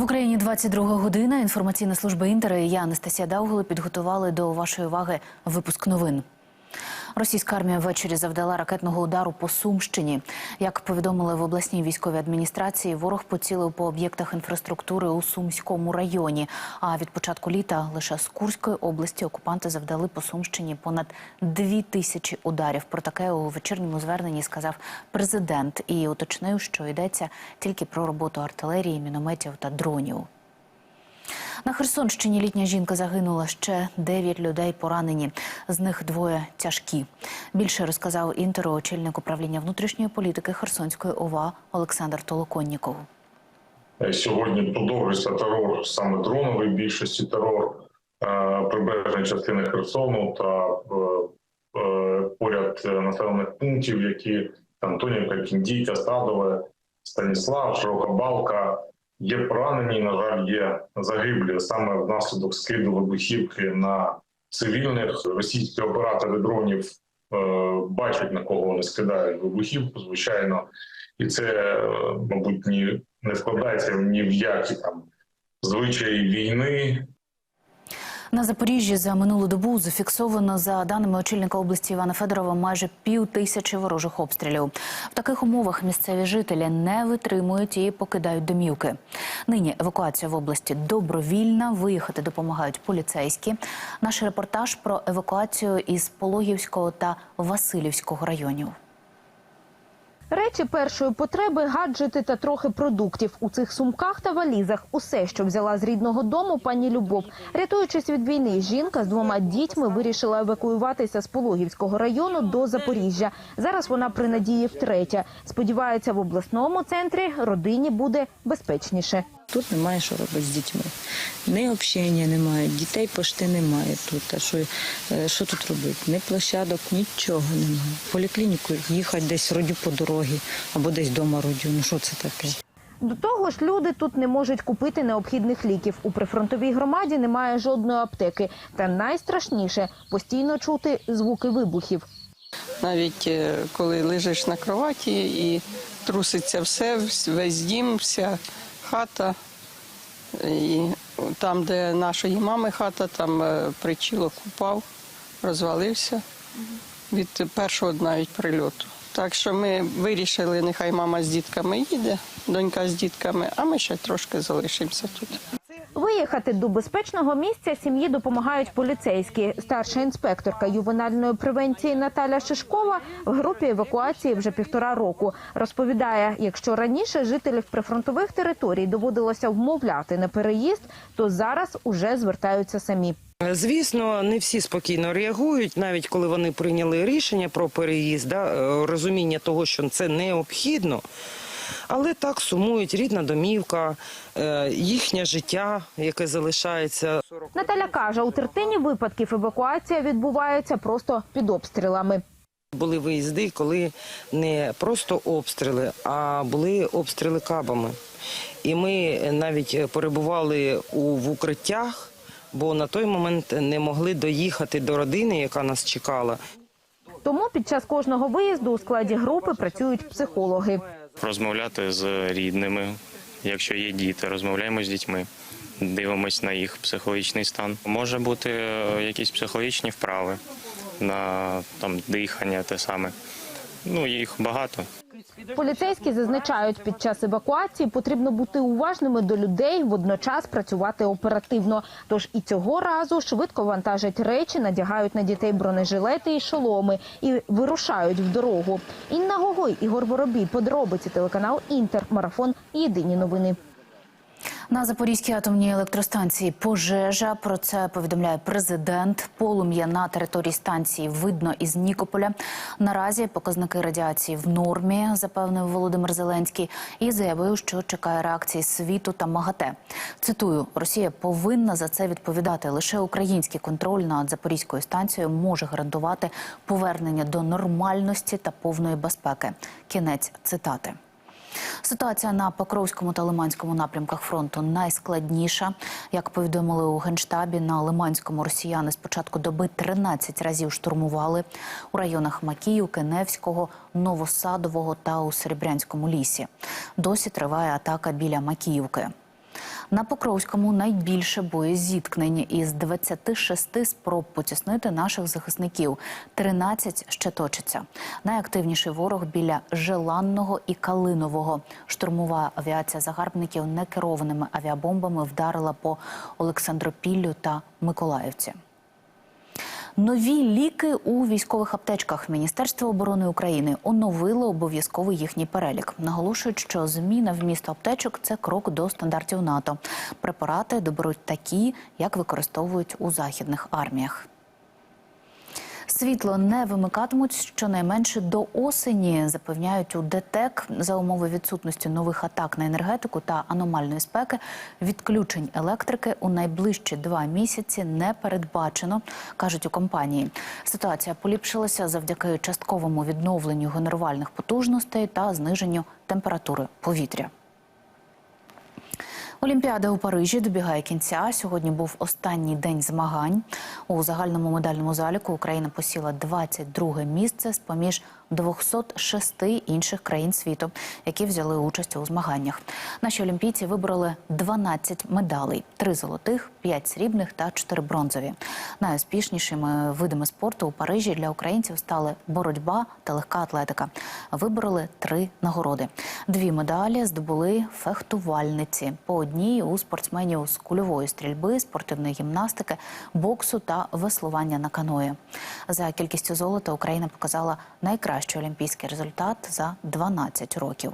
В Україні 22 година. Інформаційна служба Інтера і я, Анастасія Даугли, підготували до вашої уваги випуск новин. Російська армія ввечері завдала ракетного удару по Сумщині. Як повідомили в обласній військовій адміністрації, ворог поцілив по об'єктах інфраструктури у Сумському районі. А від початку літа лише з Курської області окупанти завдали по Сумщині понад дві тисячі ударів. Про таке у вечірньому зверненні сказав президент і уточнив, що йдеться тільки про роботу артилерії, мінометів та дронів. На Херсонщині літня жінка загинула. Ще дев'ять людей поранені. З них двоє тяжкі. Більше розказав інтеру очільник управління внутрішньої політики Херсонської ОВА Олександр Толоконніков. Сьогодні продовжується терор, саме дроновий більшості терор е, прибережної частини Херсону та е, е, поряд населених пунктів, які Антонівка, Кіндійка, Стадове, Станіслав, Широка Балка. Є поранені, на жаль, є загиблі саме внаслідок скиду вибухівки на цивільних. Російські оператори дронів е, бачать на кого вони скидають вибухівку, звичайно, і це, е, мабуть, ні не вкладається ні в які там звичаї війни. На Запоріжжі за минулу добу зафіксовано, за даними очільника області Івана Федорова, майже пів тисячі ворожих обстрілів. В таких умовах місцеві жителі не витримують і покидають домівки. Нині евакуація в області добровільна. Виїхати допомагають поліцейські. Наш репортаж про евакуацію із Пологівського та Васильівського районів. Речі першої потреби, гаджети та трохи продуктів. У цих сумках та валізах усе, що взяла з рідного дому пані Любов. Рятуючись від війни, жінка з двома дітьми вирішила евакуюватися з Пологівського району до Запоріжжя. Зараз вона при надії втретє. Сподівається, в обласному центрі родині буде безпечніше. Тут немає що робити з дітьми. Ні общення немає, дітей пошти немає тут. А що, е, що тут робити? Ні площадок, нічого немає. В поліклініку їхати десь родю по дорогі або десь вдома родю. Ну що це таке? До того ж, люди тут не можуть купити необхідних ліків. У прифронтовій громаді немає жодної аптеки. Та найстрашніше постійно чути звуки вибухів. Навіть е, коли лежиш на кроваті і труситься все, весь дім, вся хата. І там, де нашої мами хата, там е, причілок упав, розвалився від першого навіть прильоту. Так що ми вирішили, нехай мама з дітками їде, донька з дітками, а ми ще трошки залишимося тут. Виїхати до безпечного місця сім'ї допомагають поліцейські. Старша інспекторка ювенальної превенції Наталя Шишкова в групі евакуації вже півтора року. Розповідає, якщо раніше жителів прифронтових територій доводилося вмовляти на переїзд, то зараз уже звертаються самі. Звісно, не всі спокійно реагують, навіть коли вони прийняли рішення про переїзд, е, розуміння того, що це необхідно. Але так сумують рідна домівка, е, їхнє життя, яке залишається. Наталя каже, у третині випадків евакуація відбувається просто під обстрілами. Були виїзди, коли не просто обстріли, а були обстріли кабами. І ми навіть перебували у, в укриттях, бо на той момент не могли доїхати до родини, яка нас чекала. Тому під час кожного виїзду у складі групи працюють психологи. Розмовляти з рідними. Якщо є діти, розмовляємо з дітьми, дивимось на їх психологічний стан. Може бути е, якісь психологічні вправи на там дихання, те саме. Ну їх багато. Поліцейські зазначають, під час евакуації потрібно бути уважними до людей, водночас працювати оперативно. Тож і цього разу швидко вантажать речі, надягають на дітей бронежилети і шоломи і вирушають в дорогу. Інна Гогой, Ігор Воробій, подробиці телеканал Інтер, марафон. Єдині новини. На Запорізькій атомній електростанції пожежа. Про це повідомляє президент. Полум'я на території станції видно із Нікополя. Наразі показники радіації в нормі, запевнив Володимир Зеленський, і заявив, що чекає реакції світу та МАГАТЕ. Цитую: Росія повинна за це відповідати. Лише український контроль над Запорізькою станцією може гарантувати повернення до нормальності та повної безпеки. Кінець цитати. Ситуація на Покровському та Лиманському напрямках фронту найскладніша. Як повідомили у генштабі, на Лиманському росіяни з початку доби 13 разів штурмували у районах Макіївки, Невського, Новосадового та у Серебрянському лісі. Досі триває атака біля Макіївки. На Покровському найбільше боєзіткнень із 26 спроб потіснити наших захисників. 13 ще точиться. Найактивніший ворог біля Желанного і Калинового. Штурмова авіація загарбників некерованими авіабомбами вдарила по Олександропіллю та Миколаївці. Нові ліки у військових аптечках Міністерство оборони України оновило обов'язковий їхній перелік. Наголошують, що зміна вмісту аптечок це крок до стандартів НАТО. Препарати доберуть такі, як використовують у західних арміях. Світло не вимикатимуть щонайменше до осені, запевняють у ДТЕК за умови відсутності нових атак на енергетику та аномальної спеки. Відключень електрики у найближчі два місяці не передбачено, кажуть у компанії. Ситуація поліпшилася завдяки частковому відновленню генерувальних потужностей та зниженню температури повітря. Олімпіада у Парижі добігає кінця. Сьогодні був останній день змагань. У загальному медальному заліку Україна посіла 22 місце з поміж 206 інших країн світу, які взяли участь у змаганнях. Наші олімпійці вибороли 12 медалей: 3 золотих, 5 срібних та 4 бронзові. Найуспішнішими видами спорту у Парижі для українців стали боротьба та легка атлетика. Вибороли три нагороди. Дві медалі здобули фехтувальниці. По одній у спортсменів з кульової стрільби, спортивної гімнастики, боксу та веслування на каної. За кількістю золота Україна показала найкращий олімпійський результат за 12 років.